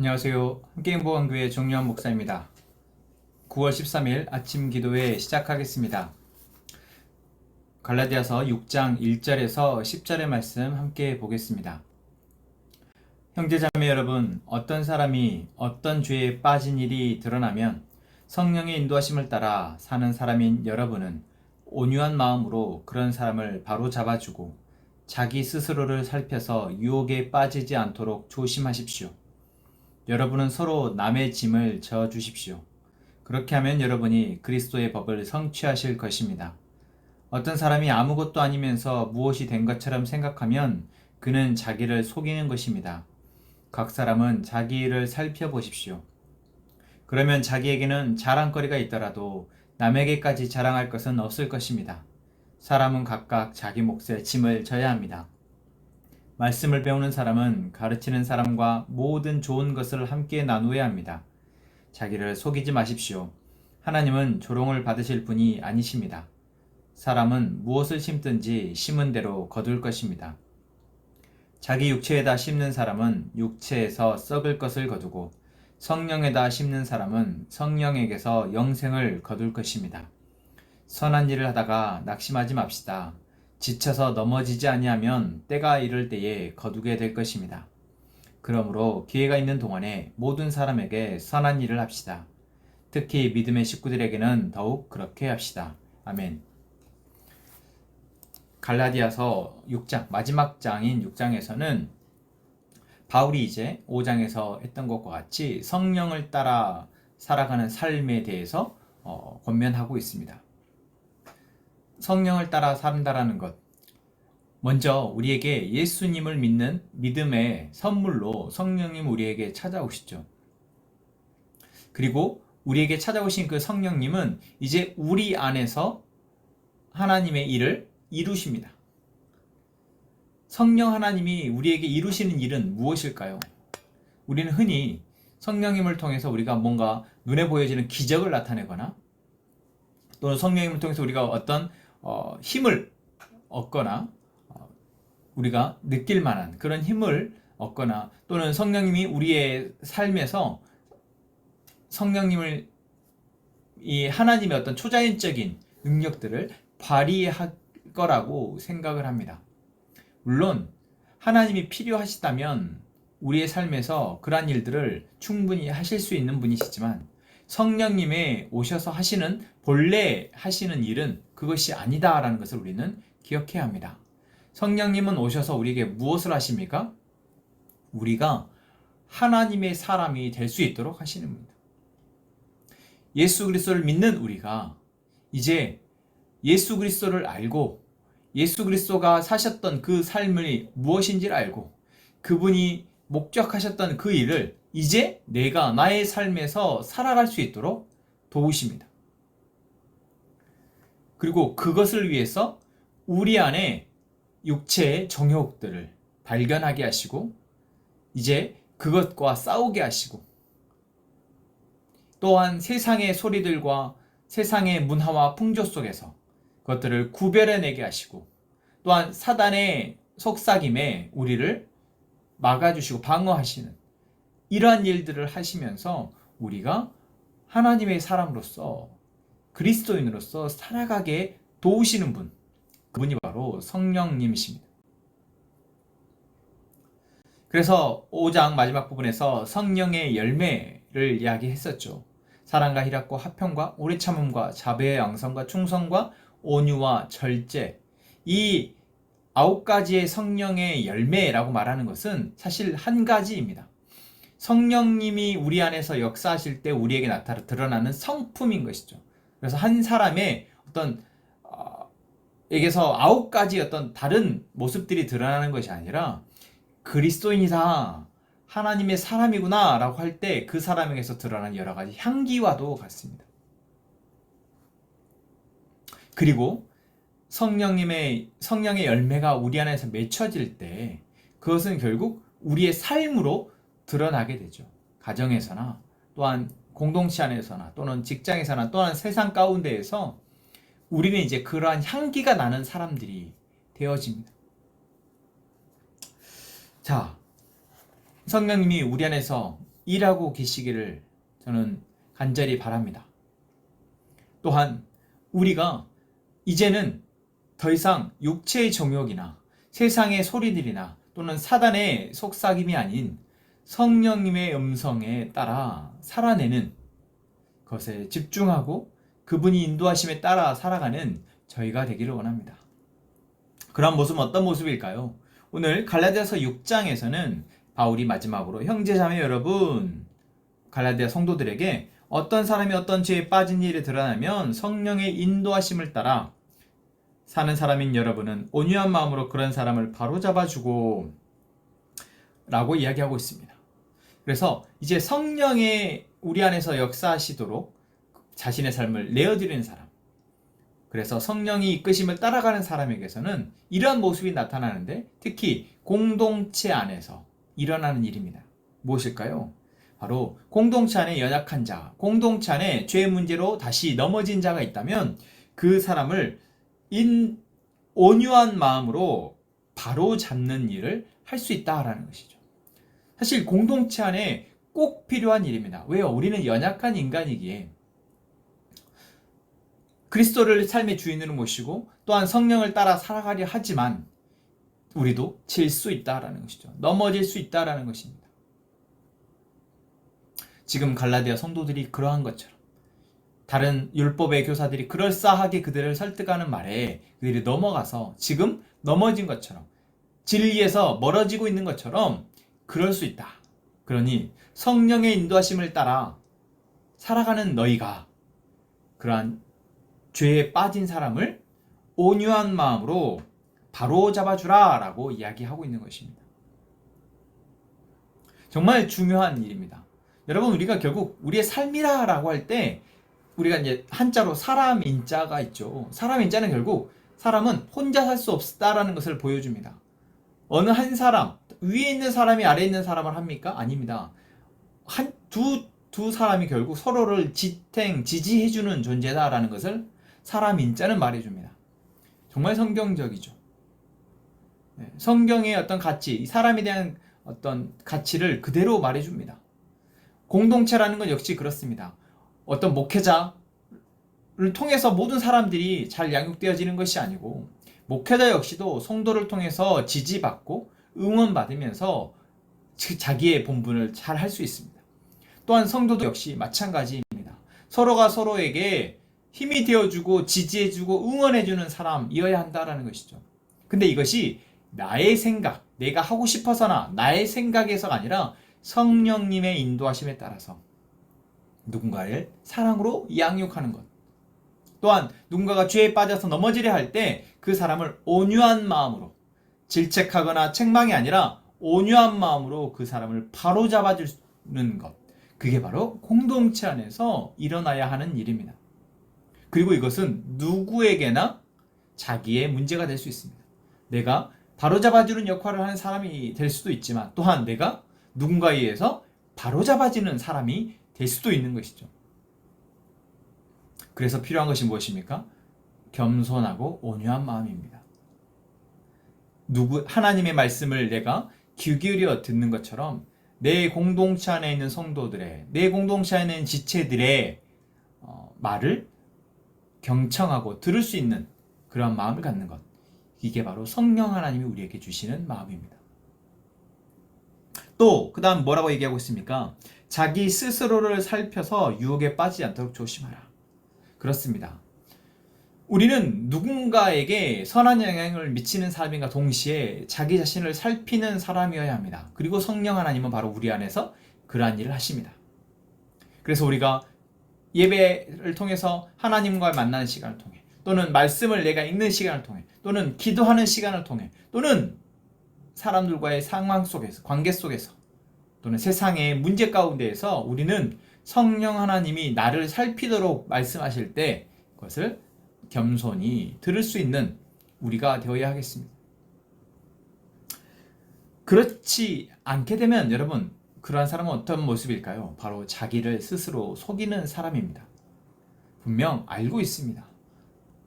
안녕하세요. 함께행복한교회 정유한 목사입니다. 9월 13일 아침 기도회 시작하겠습니다. 갈라디아서 6장 1절에서 10절의 말씀 함께 보겠습니다. 형제자매 여러분, 어떤 사람이 어떤 죄에 빠진 일이 드러나면 성령의 인도하심을 따라 사는 사람인 여러분은 온유한 마음으로 그런 사람을 바로 잡아주고 자기 스스로를 살펴서 유혹에 빠지지 않도록 조심하십시오. 여러분은 서로 남의 짐을 져 주십시오. 그렇게 하면 여러분이 그리스도의 법을 성취하실 것입니다. 어떤 사람이 아무것도 아니면서 무엇이 된 것처럼 생각하면 그는 자기를 속이는 것입니다. 각 사람은 자기 일을 살펴보십시오. 그러면 자기에게는 자랑거리가 있더라도 남에게까지 자랑할 것은 없을 것입니다. 사람은 각각 자기 몫의 짐을 져야 합니다. 말씀을 배우는 사람은 가르치는 사람과 모든 좋은 것을 함께 나누어야 합니다. 자기를 속이지 마십시오. 하나님은 조롱을 받으실 분이 아니십니다. 사람은 무엇을 심든지 심은 대로 거둘 것입니다. 자기 육체에다 심는 사람은 육체에서 썩을 것을 거두고 성령에다 심는 사람은 성령에게서 영생을 거둘 것입니다. 선한 일을 하다가 낙심하지 맙시다. 지쳐서 넘어지지 아니하면 때가 이를 때에 거두게 될 것입니다. 그러므로 기회가 있는 동안에 모든 사람에게 선한 일을 합시다. 특히 믿음의 식구들에게는 더욱 그렇게 합시다. 아멘. 갈라디아서 6장 마지막 장인 6장에서는 바울이 이제 5장에서 했던 것과 같이 성령을 따라 살아가는 삶에 대해서 어, 권면하고 있습니다. 성령을 따라 산다라는 것. 먼저 우리에게 예수님을 믿는 믿음의 선물로 성령님 우리에게 찾아오시죠. 그리고 우리에게 찾아오신 그 성령님은 이제 우리 안에서 하나님의 일을 이루십니다. 성령 하나님이 우리에게 이루시는 일은 무엇일까요? 우리는 흔히 성령님을 통해서 우리가 뭔가 눈에 보여지는 기적을 나타내거나 또는 성령님을 통해서 우리가 어떤 어, 힘을 얻거나 어, 우리가 느낄 만한 그런 힘을 얻거나 또는 성령님이 우리의 삶에서 성령님을 이 하나님의 어떤 초자연적인 능력들을 발휘할 거라고 생각을 합니다. 물론 하나님이 필요하시다면 우리의 삶에서 그러한 일들을 충분히 하실 수 있는 분이시지만 성령님의 오셔서 하시는 본래 하시는 일은 그것이 아니다라는 것을 우리는 기억해야 합니다. 성령님은 오셔서 우리에게 무엇을 하십니까? 우리가 하나님의 사람이 될 수 있도록 하시는 분입니다. 예수 그리스도를 믿는 우리가 이제 예수 그리스도를 알고 예수 그리스도가 사셨던 그 삶이 무엇인지를 알고 그분이 목적하셨던 그 일을 이제 내가 나의 삶에서 살아갈 수 있도록 도우십니다. 그리고 그것을 위해서 우리 안에 육체의 정욕들을 발견하게 하시고 이제 그것과 싸우게 하시고 또한 세상의 소리들과 세상의 문화와 풍조 속에서 그것들을 구별해내게 하시고 또한 사단의 속삭임에 우리를 막아주시고 방어하시는 이러한 일들을 하시면서 우리가 하나님의 사람으로서 그리스도인으로서 살아가게 도우시는 분 그분이 바로 성령님이십니다. 그래서 5장 마지막 부분에서 성령의 열매를 이야기했었죠. 사랑과 희락과 화평과 오래 참음과 자비의 양성과 충성과 온유와 절제 이 아홉 가지의 성령의 열매라고 말하는 것은 사실 한 가지입니다. 성령님이 우리 안에서 역사하실 때 우리에게 나타나 드러나는 성품인 것이죠. 그래서 한 사람의 어떤 어, 에게서 아홉 가지 어떤 다른 모습들이 드러나는 것이 아니라 그리스도인이다. 하나님의 사람이구나 라고 할 때 그 사람에게서 드러나는 여러 가지 향기와도 같습니다. 그리고 성령님의 성령의 열매가 우리 안에서 맺혀질 때 그것은 결국 우리의 삶으로 드러나게 되죠. 가정에서나 또한 공동체 안에서나 또는 직장에서나 또한 세상 가운데에서 우리는 이제 그러한 향기가 나는 사람들이 되어집니다. 자, 성령님이 우리 안에서 일하고 계시기를 저는 간절히 바랍니다. 또한 우리가 이제는 더 이상 육체의 정욕이나 세상의 소리들이나 또는 사단의 속삭임이 아닌 성령님의 음성에 따라 살아내는 것에 집중하고 그분이 인도하심에 따라 살아가는 저희가 되기를 원합니다. 그런 모습은 어떤 모습일까요? 오늘 갈라디아서 6장에서는 바울이 마지막으로 형제 자매 여러분 갈라디아 성도들에게 어떤 사람이 어떤 죄에 빠진 일이 드러나면 성령의 인도하심을 따라 사는 사람인 여러분은 온유한 마음으로 그런 사람을 바로잡아주고 라고 이야기하고 있습니다. 그래서 이제 성령의 우리 안에서 역사하시도록 자신의 삶을 내어드리는 사람. 그래서 성령이 이끄심을 따라가는 사람에게서는 이러한 모습이 나타나는데 특히 공동체 안에서 일어나는 일입니다. 무엇일까요? 바로 공동체 안에 연약한 자, 공동체 안에 죄 문제로 다시 넘어진 자가 있다면 그 사람을 인 온유한 마음으로 바로 잡는 일을 할 수 있다라는 것이죠. 사실 공동체 안에 꼭 필요한 일입니다. 왜요? 우리는 연약한 인간이기에 그리스도를 삶의 주인으로 모시고 또한 성령을 따라 살아가려 하지만 우리도 질 수 있다라는 것이죠. 넘어질 수 있다라는 것입니다. 지금 갈라디아 성도들이 그러한 것처럼 다른 율법의 교사들이 그럴싸하게 그들을 설득하는 말에 그들이 넘어가서 지금 넘어진 것처럼 진리에서 멀어지고 있는 것처럼 그럴 수 있다. 그러니 성령의 인도하심을 따라 살아가는 너희가 그러한 죄에 빠진 사람을 온유한 마음으로 바로 잡아주라 라고 이야기하고 있는 것입니다. 정말 중요한 일입니다. 여러분, 우리가 결국 우리의 삶이라 라고 할 때 우리가 이제 한자로 사람 인자가 있죠. 사람 인자는 결국 사람은 혼자 살 수 없다라는 것을 보여줍니다. 어느 한 사람, 위에 있는 사람이 아래에 있는 사람을 합니까? 아닙니다. 한, 두, 두 사람이 결국 서로를 지탱, 지지해주는 존재다라는 것을 사람 인자는 말해줍니다. 정말 성경적이죠. 네, 성경의 어떤 가치, 사람에 대한 어떤 가치를 그대로 말해줍니다. 공동체라는 건 역시 그렇습니다. 어떤 목회자를 통해서 모든 사람들이 잘 양육되어지는 것이 아니고 목회자 역시도 성도를 통해서 지지받고 응원받으면서 자기의 본분을 잘 할 수 있습니다. 또한 성도도 역시 마찬가지입니다. 서로가 서로에게 힘이 되어주고 지지해주고 응원해주는 사람이어야 한다라는 것이죠. 근데 이것이 나의 생각, 내가 하고 싶어서나 나의 생각에서가 아니라 성령님의 인도하심에 따라서 누군가를 사랑으로 양육하는 것. 또한 누군가가 죄에 빠져서 넘어지려 할 때 그 사람을 온유한 마음으로 질책하거나 책망이 아니라 온유한 마음으로 그 사람을 바로 잡아 주는 것. 그게 바로 공동체 안에서 일어나야 하는 일입니다. 그리고 이것은 누구에게나 자기의 문제가 될 수 있습니다. 내가 바로잡아주는 역할을 하는 사람이 될 수도 있지만 또한 내가 누군가에 의해서 바로잡아지는 사람이 될 수도 있는 것이죠. 그래서 필요한 것이 무엇입니까? 겸손하고 온유한 마음입니다. 누구 하나님의 말씀을 내가 귀 기울여 듣는 것처럼 내 공동체 안에 있는 성도들의 내 공동체 안에 있는 지체들의 어, 말을 경청하고 들을 수 있는 그런 마음을 갖는 것. 이게 바로 성령 하나님이 우리에게 주시는 마음입니다. 또, 그 다음 뭐라고 얘기하고 있습니까? 자기 스스로를 살펴서 유혹에 빠지지 않도록 조심하라. 그렇습니다. 우리는 누군가에게 선한 영향을 미치는 사람인가 동시에 자기 자신을 살피는 사람이어야 합니다. 그리고 성령 하나님은 바로 우리 안에서 그러한 일을 하십니다. 그래서 우리가 예배를 통해서 하나님과 만나는 시간을 통해 또는 말씀을 내가 읽는 시간을 통해 또는 기도하는 시간을 통해 또는 사람들과의 상황 속에서 관계 속에서 또는 세상의 문제 가운데에서 우리는 성령 하나님이 나를 살피도록 말씀하실 때 그것을 겸손히 들을 수 있는 우리가 되어야 하겠습니다. 그렇지 않게 되면 여러분 그러한 사람은 어떤 모습일까요? 바로 자기를 스스로 속이는 사람입니다. 분명 알고 있습니다.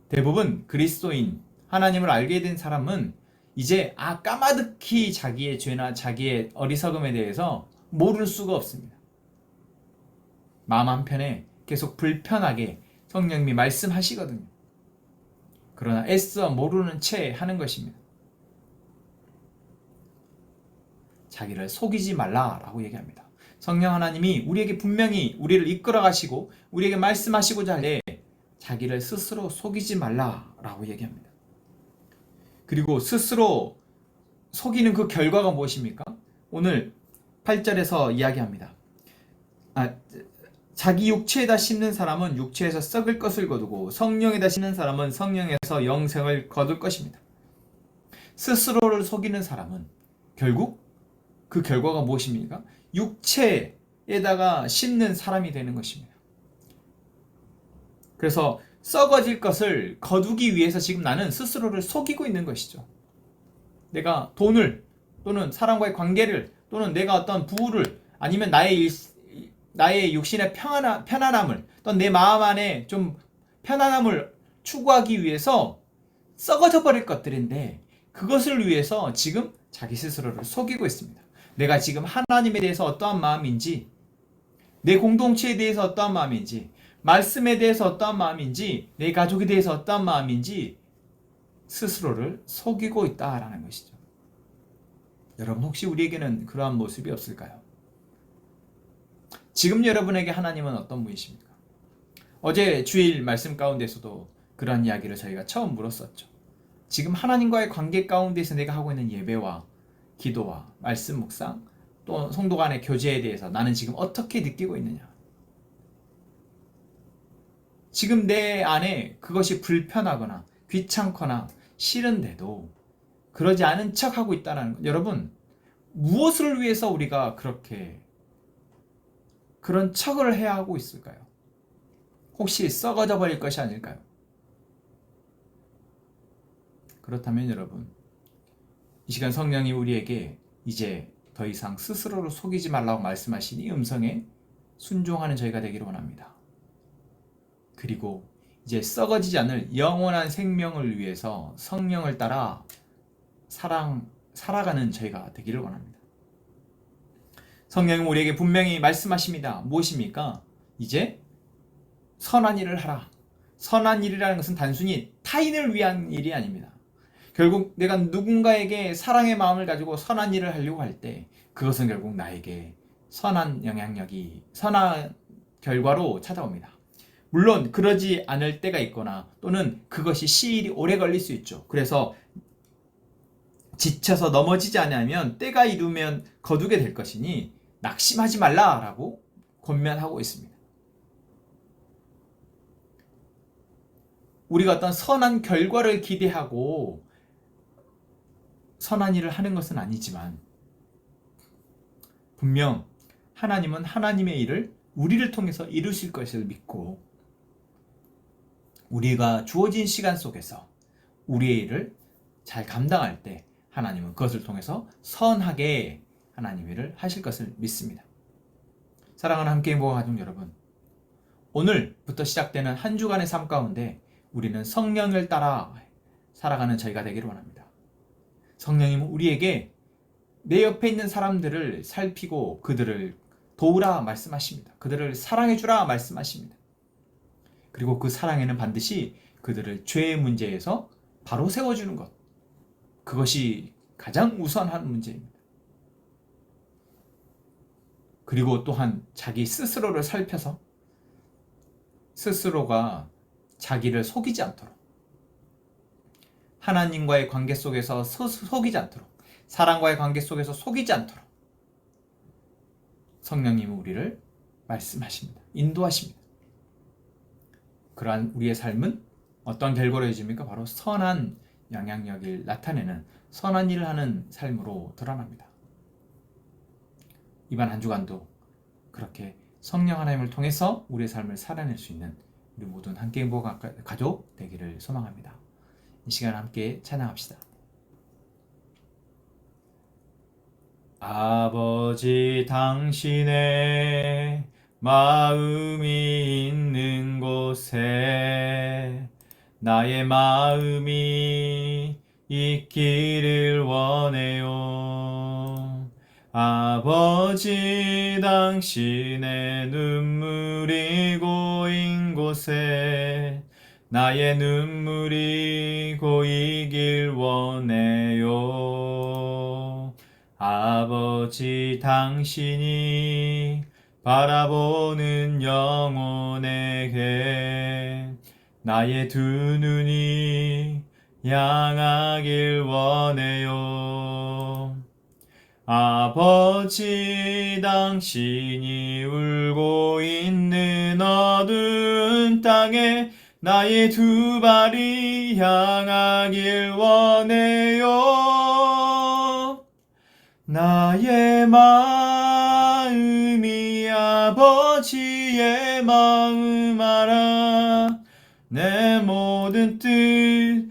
대부분 그리스도인, 하나님을 알게 된 사람은 이제 아 까마득히 자기의 죄나 자기의 어리석음에 대해서 모를 수가 없습니다. 마음 한편에 계속 불편하게 성령님이 말씀하시거든요. 그러나 애써 모르는 채 하는 것입니다. 자기를 속이지 말라라고 얘기합니다. 성령 하나님이 우리에게 분명히 우리를 이끌어 가시고 우리에게 말씀하시고자 할때 자기를 스스로 속이지 말라라고 얘기합니다. 그리고 스스로 속이는 그 결과가 무엇입니까? 오늘 8절에서 이야기합니다. 아, 자기 육체에다 심는 사람은 육체에서 썩을 것을 거두고 성령에다 심는 사람은 성령에서 영생을 거둘 것입니다. 스스로를 속이는 사람은 결국 그 결과가 무엇입니까? 육체에다가 심는 사람이 되는 것입니다. 그래서 썩어질 것을 거두기 위해서 지금 나는 스스로를 속이고 있는 것이죠. 내가 돈을 또는 사람과의 관계를 또는 내가 어떤 부를 아니면 나의 일, 나의 육신의 편안, 편안함을 또는 내 마음 안에 좀 편안함을 추구하기 위해서 썩어져 버릴 것들인데 그것을 위해서 지금 자기 스스로를 속이고 있습니다. 내가 지금 하나님에 대해서 어떠한 마음인지 내 공동체에 대해서 어떠한 마음인지 말씀에 대해서 어떠한 마음인지, 내 가족에 대해서 어떠한 마음인지 스스로를 속이고 있다라는 것이죠. 여러분 혹시 우리에게는 그러한 모습이 없을까요? 지금 여러분에게 하나님은 어떤 분이십니까? 어제 주일 말씀 가운데서도 그러한 이야기를 저희가 처음 물었었죠. 지금 하나님과의 관계 가운데서 내가 하고 있는 예배와 기도와 말씀 묵상 또 성도 간의 교제에 대해서 나는 지금 어떻게 느끼고 있느냐? 지금 내 안에 그것이 불편하거나 귀찮거나 싫은데도 그러지 않은 척 하고 있다는 것. 여러분, 무엇을 위해서 우리가 그렇게 그런 척을 해야 하고 있을까요? 혹시 썩어져 버릴 것이 아닐까요? 그렇다면 여러분, 이 시간 성령이 우리에게 이제 더 이상 스스로를 속이지 말라고 말씀하신 이 음성에 순종하는 저희가 되기를 원합니다. 그리고 이제 썩어지지 않을 영원한 생명을 위해서 성령을 따라 사랑 살아가는 저희가 되기를 원합니다. 성령은 우리에게 분명히 말씀하십니다. 무엇입니까? 이제 선한 일을 하라. 선한 일이라는 것은 단순히 타인을 위한 일이 아닙니다. 결국 내가 누군가에게 사랑의 마음을 가지고 선한 일을 하려고 할 때 그것은 결국 나에게 선한 영향력이 선한 결과로 찾아옵니다. 물론 그러지 않을 때가 있거나 또는 그것이 시일이 오래 걸릴 수 있죠. 그래서 지쳐서 넘어지지 않으면 때가 이르면 거두게 될 것이니 낙심하지 말라라고 권면하고 있습니다. 우리가 어떤 선한 결과를 기대하고 선한 일을 하는 것은 아니지만 분명 하나님은 하나님의 일을 우리를 통해서 이루실 것을 믿고 우리가 주어진 시간 속에서 우리의 일을 잘 감당할 때 하나님은 그것을 통해서 선하게 하나님의 일을 하실 것을 믿습니다. 사랑하는 함께 행복한 가족 여러분, 오늘부터 시작되는 한 주간의 삶 가운데 우리는 성령을 따라 살아가는 저희가 되기를 원합니다. 성령님은 우리에게 내 옆에 있는 사람들을 살피고 그들을 도우라 말씀하십니다. 그들을 사랑해주라 말씀하십니다. 그리고 그 사랑에는 반드시 그들을 죄의 문제에서 바로 세워주는 것. 그것이 가장 우선한 문제입니다. 그리고 또한 자기 스스로를 살펴서 스스로가 자기를 속이지 않도록 하나님과의 관계 속에서 속이지 않도록 사랑과의 관계 속에서 속이지 않도록 성령님은 우리를 말씀하십니다. 인도하십니다. 그러한 우리의 삶은 어떤 결과로 이집니까? 바로 선한 영향력을 나타내는 선한 일을 하는 삶으로 드러납니다. 이번 한 주간도 그렇게 성령 하나님을 통해서 우리의 삶을 살아낼 수 있는 우리 모든 함께 행복 가족 되기를 소망합니다. 이 시간 함께 찬양합시다. 아버지 당신의 마음이 있는 곳에 나의 마음이 있기를 원해요. 아 아버지 당신의 눈물이 고인 곳에 나의 눈물이 고이길 원해요. 아버지 당신이 바라보는 영혼에게 나의 두 눈이 향하길 원해요. 아버지 당신이 울고 있는 어두운 땅에 나의 두 발이 향하길 원해요. 나의 마음이 아버지의 마음 알아 내 모든 뜻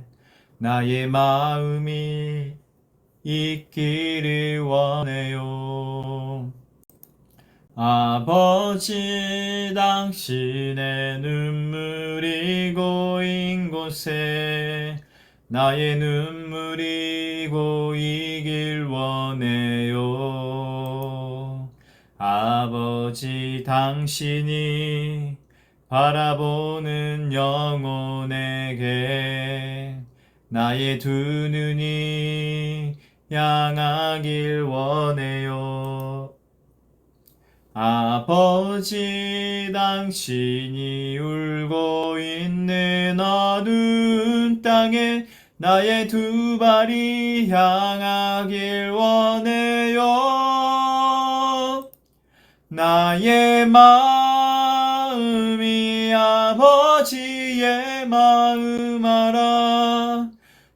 나의 마음이 있기를 원해요. 아버지 당신의 눈물이 고인 곳에 나의 눈물이 고이길 원해요. 아버지 당신이 바라보는 영혼에게 나의 두 눈이 향하길 원해요. 아버지 당신이 울고 있는 어두운 땅에 나의 두 발이 향하길 원해요. 나의 마음이 아버지의 마음 알아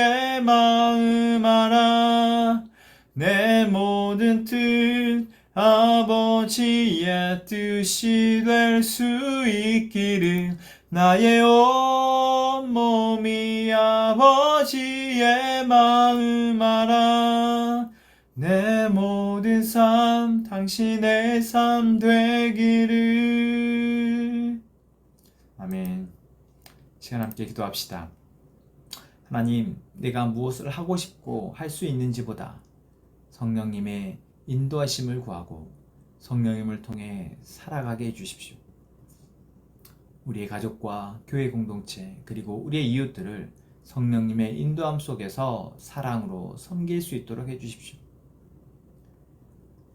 의 마음 알아. 내 모든 뜻 아버지의 뜻이 될 수 있기를 나의 온몸이 아버지의 마음 알아. 내 모든 삶 당신의 삶 되기를. 아멘. 시간 함께 기도합시다. 하나님 내가 무엇을 하고 싶고 할 수 있는지보다 성령님의 인도하심을 구하고 성령님을 통해 살아가게 해주십시오. 우리의 가족과 교회 공동체 그리고 우리의 이웃들을 성령님의 인도함 속에서 사랑으로 섬길 수 있도록 해주십시오.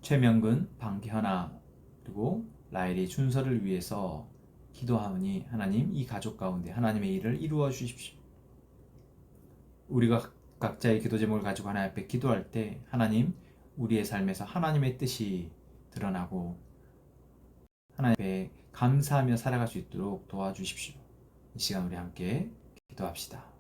최명근, 방현아 그리고 라엘이 준서를 위해서 기도하오니 하나님 이 가족 가운데 하나님의 일을 이루어 주십시오. 우리가 각자의 기도 제목을 가지고 하나님 앞에 기도할 때 하나님 우리의 삶에서 하나님의 뜻이 드러나고 하나님 앞에 감사하며 살아갈 수 있도록 도와주십시오. 이 시간 우리 함께 기도합시다.